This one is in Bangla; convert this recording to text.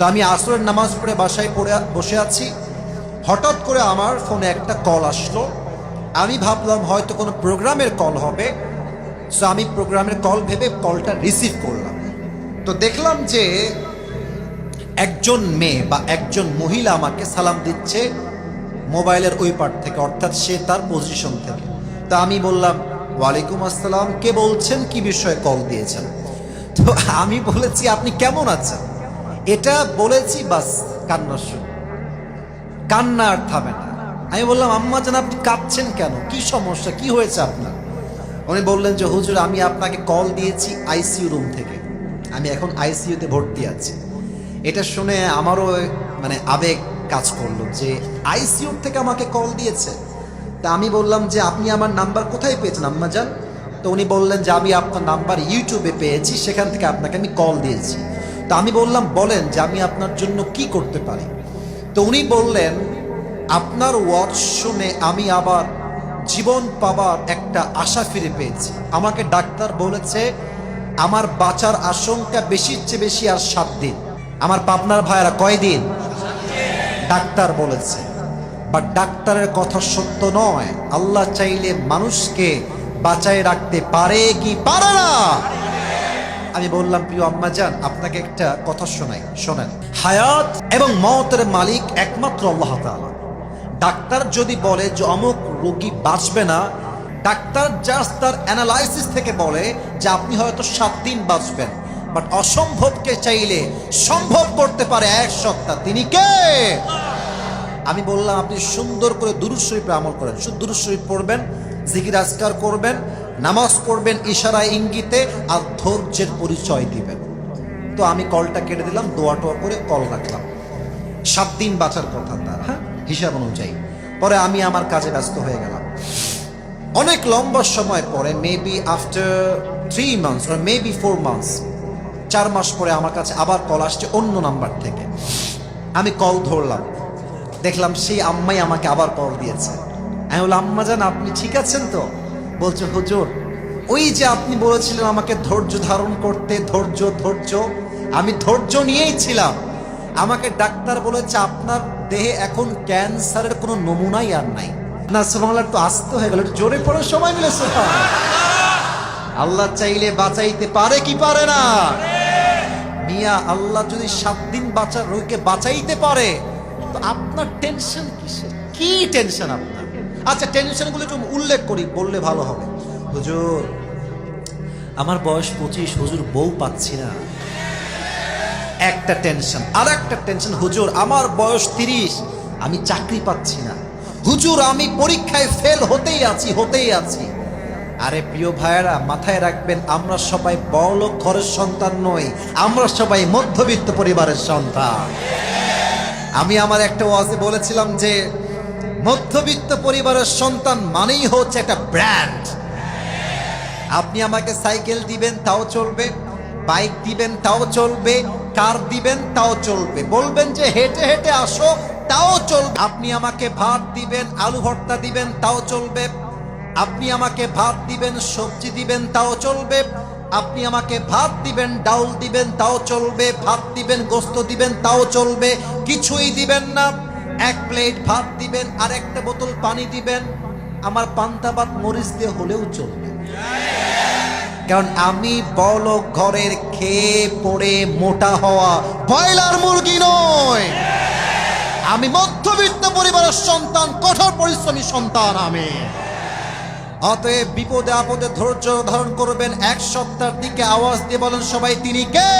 তো আমি আসরের নামাজ পড়ে বাসায় পড়ে বসে আছি। হঠাৎ করে আমার ফোনে একটা কল আসলো। আমি ভাবলাম হয়তো কোনো প্রোগ্রামের কল হবে। সো আমি প্রোগ্রামের কল ভেবে কলটা রিসিভ করলাম। তো দেখলাম যে একজন মেয়ে বা একজন মহিলা আমাকে সালাম দিচ্ছে মোবাইলের ওই পার থেকে, অর্থাৎ সে তার পজিশন থেকে। তা আমি বললাম, ওয়ালাইকুম আসসালাম, কে বলছেন? কি বিষয়ে কল দিয়েছেন? তো আমি বলেছি, আপনি কেমন আছেন? এটা বলেছি, বাস কান্না শুরু কান্না আর থামে না। আমি বললাম, আম্মা জান, আপনি কাঁদছেন কেন? কি সমস্যা? কি হয়েছে আপনার? উনি বললেন যে, হুজুর, আমি আপনাকে কল দিয়েছি আইসিইউ রুম থেকে। আমি এখন আইসিইউতে ভর্তি আছি। এটা শুনে আমারও মানে আবেগ কাজ করল যে আইসিইউ থেকে আমাকে কল দিয়েছে। তা আমি বললাম যে, আপনি আমার নাম্বার কোথায় পেয়েছেন, আম্মা জান? তো উনি বললেন যে, আমি আপনার নাম্বার ইউটিউবে পেয়েছি, সেখান থেকে আপনাকে আমি কল দিয়েছি। তো আমি বললাম, বলেন যে আমি আপনার জন্য কি করতে পারি? তো উনি বললেন, আপনার ওয়ার্ড শুনে আমি আবার জীবন পাবার একটা আশা ফিরে পেয়েছি। আমাকে ডাক্তার বলেছে, আমার বাঁচার আশঙ্কা বেশির চেয়ে বেশি আর সাত দিন। আমার পাবনার ভাইয়েরা কয়দিন ডাক্তার বলেছে। বা ডাক্তারের কথা সত্য নয়। আল্লাহ চাইলে মানুষকে বাঁচায় রাখতে পারে কি পারে না? আমি বললাম, প্রিয় আম্মা যান আপনাকে একটা কথা শোনাই, শোনেন। হায়াত এবং মতের মালিক একমাত্র আল্লাহ তাআলা। ডাক্তার যদি বলে যে অমুক রোগী বাঁচবে না, ডাক্তার জাস্ট তার অ্যানালাইসিস থেকে বলে যে আপনি হয়তো সাত দিন বাঁচবেন। বাট অসম্ভবকে চাইলে সম্ভব করতে পারে এক সপ্তাহ। তিনি কে? আমি বললাম, আপনি সুন্দর করে দুরুদ শরীফে আমল করেন। শুধু দুরুদ শরীফ পড়বেন, জিকির আজকার করবেন নামাজ পড়বেন ইশারা ইঙ্গিতে আর ধৈর্যের পরিচয় দিবেন। তো আমি কলটা কেটে দিলাম, দোয়া টোয়া করে কল রাখলাম। সাত দিন বাঁচার কথা তার হ্যাঁ? হিসাব অনুযায়ী। পরে আমি আমার কাজে ব্যস্ত হয়ে গেলাম। অনেক লম্বা সময় পরে maybe after three months or maybe four months চার মাস পরে আমার কাছে আবার কল আসছে অন্য নাম্বার থেকে। আমি কল ধরলাম। দেখলাম সেই আম্মাই আমাকে আবার কল দিয়েছে। আমি বললাম, আম্মা জান, আপনি ঠিক আছেন তো? বলছে, হুজুর, ওই যে আপনি বলেছিলেন আমাকে ধৈর্য ধারণ করতে, ধৈর্য ধৈর্য, আমি ধৈর্য নিয়েই ছিলাম। আমাকে ডাক্তার বলেছে, আপনার দেহে এখন ক্যান্সারের কোনো নমুনাই আর নাই। না, সুবহানাল্লাহ, একটু আস্তে হয়ে গেল জোরে পড়ার সময় মিলে, সুবহানাল্লাহ। আল্লাহ চাইলে বাঁচাইতে পারে কি পারে না? মিয়া, আল্লাহ যদি সাত দিন বাঁচার রোগীকে বাঁচাইতে পারে, তো আপনার টেনশন কিসের? কি টেনশন আপনার? আচ্ছা টেনশনগুলো একটু উল্লেখ করি, বললে ভালো হবে। হুজুর, আমার বয়স পঁচিশ, হুজুর বউ পাচ্ছি না। একটা টেনশন আর একটা টেনশন, হুজুর, আমার বয়স তিরিশ, আমি চাকরি পাচ্ছি না। হুজুর, আমি পরীক্ষায় ফেল হতেই আছি হতেই আছি। আরে প্রিয় ভাইয়েরা, মাথায় রাখবেন, আমরা সবাই বড় ঘরের সন্তান নই, আমরা সবাই মধ্যবিত্ত পরিবারের সন্তান। আমি আমার একটা ওয়াজে বলেছিলাম যে মধ্যবিত্ত পরিবারের সন্তান মানেই হচ্ছে একটা ব্র্যান্ড। আপনি আমাকে সাইকেল দিবেন, তাও চলবে। বাইক দিবেন, তাও চলবে। কার দিবেন, তাও চলবে। বলবেন যে হেঁটে হেঁটে আসো, তাও চলবে। আপনি আমাকে ভাত দিবেন, আলু ভর্তা দিবেন, তাও চলবে। আপনি আমাকে ভাত দিবেন, সবজি দিবেন, তাও চলবে। আপনি আমাকে ভাত দিবেন, ডাউল দিবেন, তাও চলবে। ভাত দিবেন, গোস্ত দিবেন, তাও চলবে। কিছুই দিবেন না। এক প্লেট ভাত দিবেন, আর একটা বোতল পানি দিবেন। আমার পান্তা ভাত মরিচ দিয়ে হলেও চলবে। কারণ আমি বল ঘরের খেয়ে পড়ে মোটা হওয়া বয়লার মুরগি নয় আমি মধ্যবিত্ত পরিবারের সন্তান, কঠোর পরিশ্রমী সন্তান আমি। অতএব বিপদে আপদে ধৈর্য ধারণ করবেন, এক সপ্তাহের দিকে আওয়াজ দিয়ে বলেন সবাই, তিনি কে?